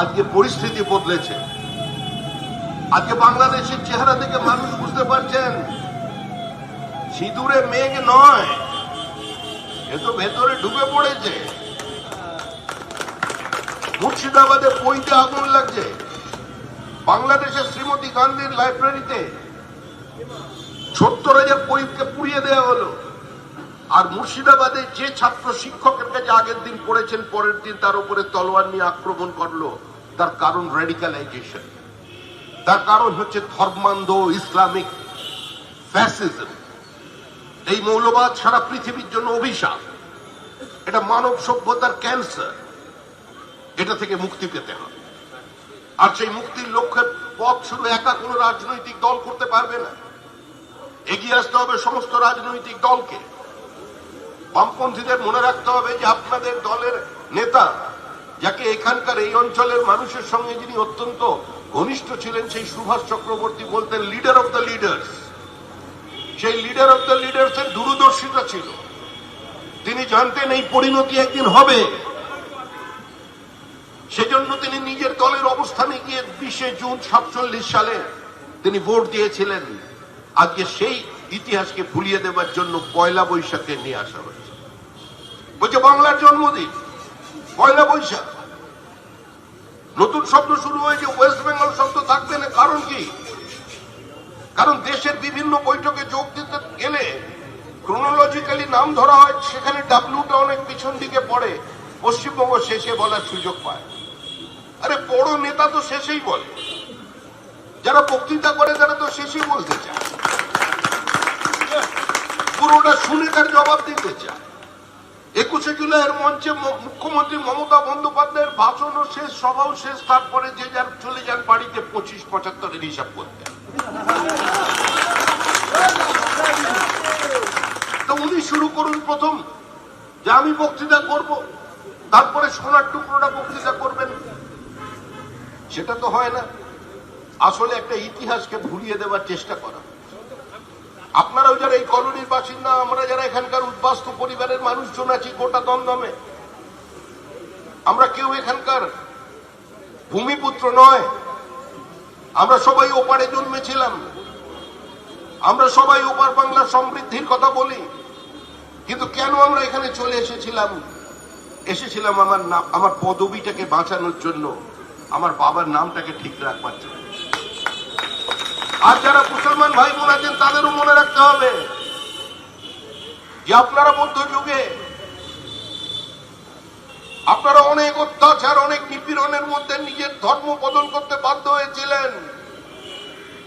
আজকে পরিস্থিতি বদলেছে। আজকে বাংলাদেশের চেহারা থেকে মানুষ বুঝতে পারছেন, সিঁদুরে মেঘ নয়, এ তো ভেতরে ঢুকে পড়েছে। মুর্শিদাবাদে বইতে আগুন লাগছে। বাংলাদেশের শ্রীমতী গান্ধীর লাইব্রেরিতে সত্তর হাজার বইকে পুড়িয়ে দেওয়া হলো। আর মুর্শিদাবাদে যে ছাত্র শিক্ষকের কাছে আগের দিন পড়েছেন, পরের দিন তার উপরে তলোয়ার নিয়ে আক্রমণ করল, তার কারণ রেডিকালাইজেশন তার কারণ হচ্ছে ধর্মান্ধ ইসলামিক ফ্যাসিজম এই মৌলবাদ সারা পৃথিবীর জন্য অভিশাপ। এটা মানব সভ্যতার ক্যান্সার এটা থেকে মুক্তি পেতে হবে। আর সেই মুক্তির লক্ষ্যের পথ শুধু একা কোনো রাজনৈতিক দল করতে পারবে না। এগিয়ে আসতে হবে সমস্ত রাজনৈতিক দলকে। বামপন্থীদের মনে রাখতে হবে যে আপনাদের দলের নেতা, যাকে এখানকার এই অঞ্চলের মানুষের সঙ্গে যিনি অত্যন্ত ঘনিষ্ঠ ছিলেন, সেই সুভাষ চক্রবর্তী বলতেন লিডার অফ দ্য লিডার্স সেই লিডার অফ দ্য লিডার্স এর দূরদর্শিতা ছিল। তিনি জানতেন এই পরিণতি একদিন হবে। সেজন্য তিনি নিজের দলের অবস্থানে গিয়ে বিশে জুন সাতচল্লিশ সালে তিনি ভোট দিয়েছিলেন। আজকে সেই ইতিহাসকে ভুলিয়ে দেবার জন্য পয়লা বৈশাখে নিয়ে আসা হয়েছে। বলছে বাংলার জন্মদিন, পয়লা বৈশাখ। নতুন শব্দ শুরু হয়েছে ওয়েস্ট বেঙ্গল শব্দ থাকবে না, কারণ কি? কারণ দেশের বিভিন্ন বৈঠকে যোগ দিতে গেলে ক্রোনোলজিক্যালি নাম ধরা হয়, সেখানে ডাব্লিউটা অনেক পিছন দিকে পড়ে, পশ্চিমবঙ্গ শেষে বলার সুযোগ পায়। আরে বড় নেতা তো শেষেই বলে। যারা বক্তৃতা করে তারা তো শেষেই বলতে চায়। পুরোটা শুনে তার জবাব দিতে চায়। একুশে জুলাইয়ের মঞ্চে মুখ্যমন্ত্রী মমতা বন্দ্যোপাধ্যায়ের ভাষণও শেষ সভাও শেষ, তারপরে যে যার চলে যান বাড়িতে পঁচিশ, পঁচাত্তরের হিসাব করতে। তো উনি শুরু করুন প্রথম, যে আমি বক্তৃতা করব, তারপরে সোনার টুকরোটা বক্তৃতা করবেন। সেটা তো হয় না। আসলে একটা ইতিহাসকে ভুলিয়ে দেওয়ার চেষ্টা করা। আপনারাও যারা এই কলোনির বাসিন্দা, আমরা যারা এখানকার উদ্বাস্তু পরিবারের মানুষজন আছি গোটা দমদমে, আমরা কেউ এখানকার ভূমিপুত্র নয়। আমরা সবাই ওপারে জন্মেছিলাম। আমরা সবাই ওপার বাংলার সমৃদ্ধির কথা বলি। কিন্তু কেন আমরা এখানে চলে এসেছিলাম? এসেছিলাম আমার নাম আমার পদবিটাকে বাঁচানোর জন্য। আমার বাবার নামটাকে ঠিক রাখবার জন্য। আর যারা মুসলমান ভাই বোন আছেন, তাদেরও মনে রাখতে হবে যে আপনারা মধ্য যুগে আপনারা অনেক অত্যাচার, অনেক নিপীড়নের মধ্যে নিজের ধর্ম বদল করতে বাধ্য হয়েছিলেন।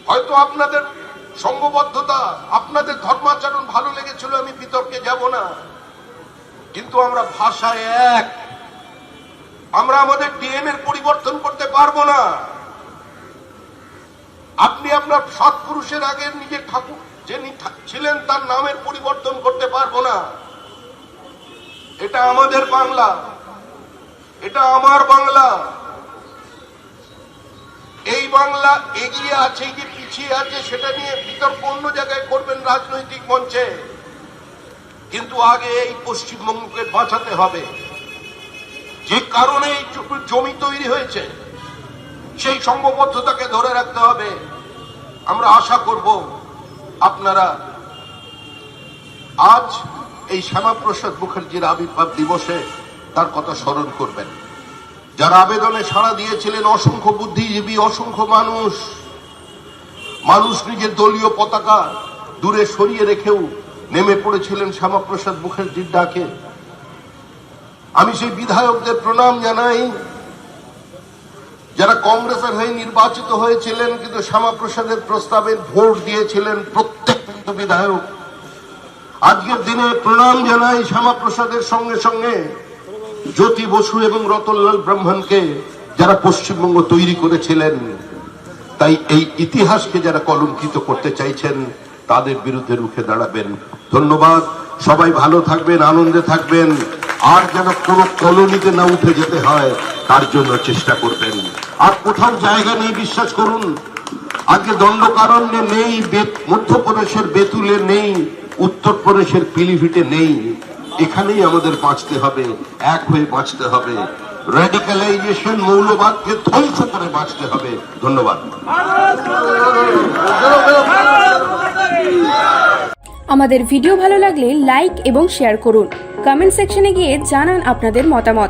হয়তো আপনাদের সঙ্গবদ্ধতা, আপনাদের ধর্মাচরণ ভালো লেগেছিল, আমি বিতর্কে যাব না। কিন্তু আমরা ভাষায় এক। আমরা আমাদের ডিএনএর পরিবর্তন করতে পারব না। আপনি আপনার সৎ পুরুষের আগে নিজের ঠাকুর যিনি ছিলেন তার নামের পরিবর্তন করতে পারব না। এটা আমাদের বাংলা। এটা আমার বাংলা। এই বাংলা এগিয়ে আছে কি পিছিয়ে আছে সেটা নিয়ে বিতর্ক অন্য জায়গায় করবেন রাজনৈতিক মঞ্চে। কিন্তু আগে এই পশ্চিমবঙ্গকে বাঁচাতে হবে। যে কারণে এই জমি তৈরি হয়েছে। সেই সংঘবদ্ধতাকে ধরে রাখতে হবে। আমরা আশা করব আপনারা আজ এই শ্যামাপ্রসাদ মুখার্জির আবির্ভাব দিবসে তার কথা স্মরণ করবেন। যারা আবেদনে সাড়া দিয়েছিলেন, অসংখ্য বুদ্ধিজীবী, অসংখ্য মানুষ মানুষ নিজের দলীয় পতাকা দূরে সরিয়ে রেখেও নেমে পড়েছিলেন শ্যামাপ্রসাদ মুখার্জির ডাকে। আমি সেই বিধায়কদের প্রণাম জানাই। যারা কংগ্রেসের হয়ে নির্বাচিত হয়েছিলেন, কিন্তু শ্যামাপ্রসাদের প্রস্তাবে ভোট দিয়েছিলেন প্রত্যেক বিধায়ক। আজকের দিনে প্রণাম জানাই শ্যামাপ্রসাদের সঙ্গে সঙ্গে জ্যোতি বসু এবং রতনলাল ব্রাহ্মণকে, যারা পশ্চিমবঙ্গ তৈরি করেছিলেন। তাই এই ইতিহাসকে যারা কলঙ্কিত করতে চাইছেন, তাদের বিরুদ্ধে রুখে দাঁড়াবেন। ধন্যবাদ। সবাই ভালো থাকবেন, আনন্দে থাকবেন। আর যেন কোনো কলোনিতে না উঠে যেতে হয়, তার জন্য চেষ্টা করবেন। আর কোথাও জায়গা নেই, বিশ্বাস করুন। আজকে দণ্ডকারণ্যে নেই মধ্যপ্রদেশের বেতুলে নেই, উত্তরপ্রদেশের পিলিভিটে নেই। এখানেই আমাদের বাঁচতে হবে, এক হয়ে বাঁচতে হবে। রেডিক্যালাইজেশন মৌলবাদকে ধ্বংস করে বাঁচতে হবে। ধন্যবাদ। আমাদের ভিডিও ভালো লাগলে লাইক এবং শেয়ার করুন। কমেন্ট সেকশনে গিয়ে জানান আপনাদের মতামত।